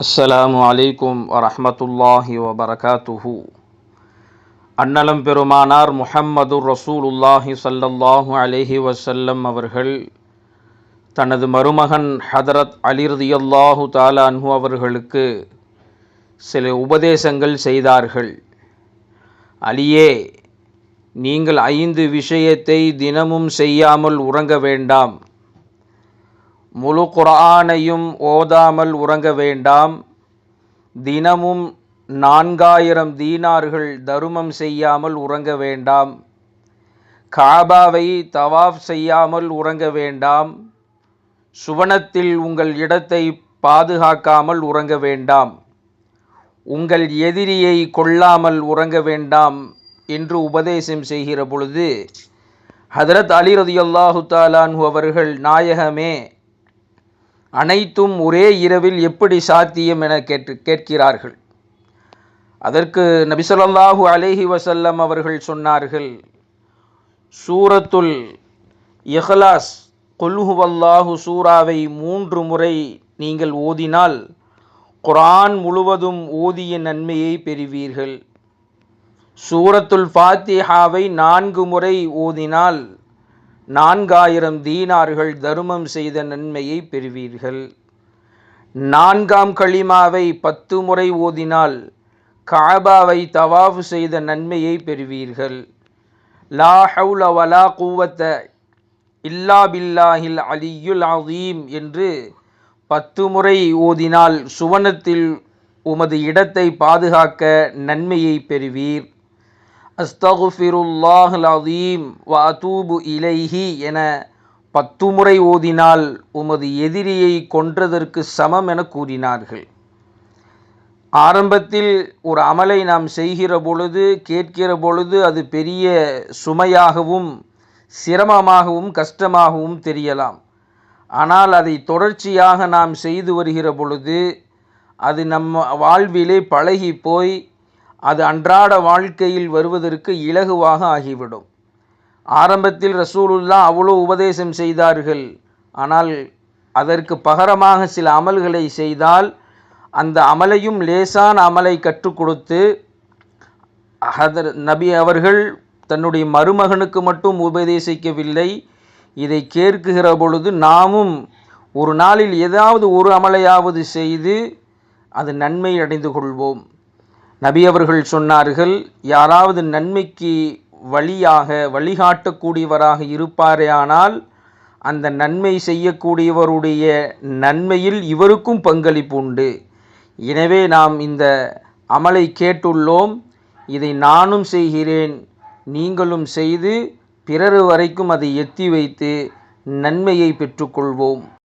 அஸ்ஸலாமு அலைக்கும் வரஹ்மத்துல்லாஹி வபரகாத்துஹு. அன்னலம் பெருமானார் முஹம்மது ரசூலுல்லாஹி சல்லல்லாஹு அலைஹி வசல்லம் அவர்கள் தனது மருமகன் ஹதரத் அலிர்தியல்லாஹு தாலான்ஹு அவர்களுக்கு சில உபதேசங்கள் செய்தார்கள். அலியே நீங்கள் ஐந்து விஷயத்தை தினமும் செய்யாமல் உறங்க வேண்டாம். முழு குரானையும் ஓதாமல் உறங்க வேண்டாம். தினமும் நான்காயிரம் தீனார்கள் தருமம் செய்யாமல் உறங்க வேண்டாம். காபாவை தவாஃப் செய்யாமல் உறங்க வேண்டாம். சுவனத்தில் உங்கள் இடத்தை பாதுகாக்காமல் உறங்க வேண்டாம். உங்கள் எதிரியை கொல்லாமல் உறங்க வேண்டாம் என்று உபதேசம் செய்கிற பொழுது ஹதரத் அலி ரதியல்லாஹு தாலான்ஹு அவர்கள் நாயகமே அனைத்தும் ஒரே இரவில் எப்படி சாத்தியம் என கேட்டு கேட்கிறார்கள். அதற்கு நபிசல்லாஹு அலேஹி வசல்லம் அவர்கள் சொன்னார்கள் சூரத்துல் இஹ்லாஸ் கொல்ஹுவல்லாஹு சூராவை மூன்று முறை நீங்கள் ஓதினால் குரான் முழுவதும் ஓதிய நன்மையை பெறுவீர்கள். சூரத்துல் ஃபாத்திஹாவை நான்கு முறை ஓதினால் நான்காயிரம் தீனார்கள் தருமம் செய்த நன்மையை பெறுவீர்கள். நான்காம் களிமாவை பத்து முறை ஓதினால் காபாவை தவாஃபு செய்த நன்மையை பெறுவீர்கள். லா ஹவுல வலா கூவத்த இல்லா பில்லாஹில் அலியுல் அதீம் என்று பத்து முறை ஓதினால் சுவனத்தில் உமது இடத்தை பாதுகாக்க நன்மையை பெறுவீர். அஸ்தகுஃபிருல்லாஹ் அதீம் வ அதூபு இலைஹி என பத்து முறை ஓதினால் உமது எதிரியை கொன்றதற்கு சமம் என கூறினார்கள். ஆரம்பத்தில் ஒரு அமலை நாம் செய்கிற பொழுது கேட்கிற பொழுது அது பெரிய சுமையாகவும் சிரமமாகவும் கஷ்டமாகவும் தெரியலாம். ஆனால் அதை தொடர்ச்சியாக நாம் செய்து வருகிற பொழுது அது நம்ம வாழ்விலே பழகி போய் அது அன்றாட வாழ்க்கையில் வருவதற்கு இலகுவாக ஆகிவிடும். ஆரம்பத்தில் ரசூலுல்லா அவ்வளோ உபதேசம் செய்தார்கள். ஆனால் அதற்கு பகரமாக சில அமல்களை செய்தால் அந்த அமலையும் லேசான அமலை கற்றுக் கொடுத்து ஹதர் நபி அவர்கள் தன்னுடைய மருமகனுக்கு மட்டும் உபதேசிக்கவில்லை. இதை கேட்குகிற பொழுது நாமும் ஒரு நாளில் ஏதாவது ஒரு அமலையாவது செய்து அது நன்மை அடைந்து கொள்வோம். நபி அவர்கள் சொன்னார்கள் யாராவது நன்மைக்கு வழியாக வழிகாட்டக்கூடியவராக இருப்பாரேயானால் அந்த நன்மை செய்யக்கூடியவருடைய நன்மையில் இவருக்கும் பங்களிப்பு உண்டு. எனவே நாம் இந்த அமலை கேட்டுள்ளோம். இதை நானும் செய்கிறேன் நீங்களும் செய்து பிறர் வரைக்கும் அதை எத்தி வைத்து நன்மையை பெற்றுக்கொள்வோம்.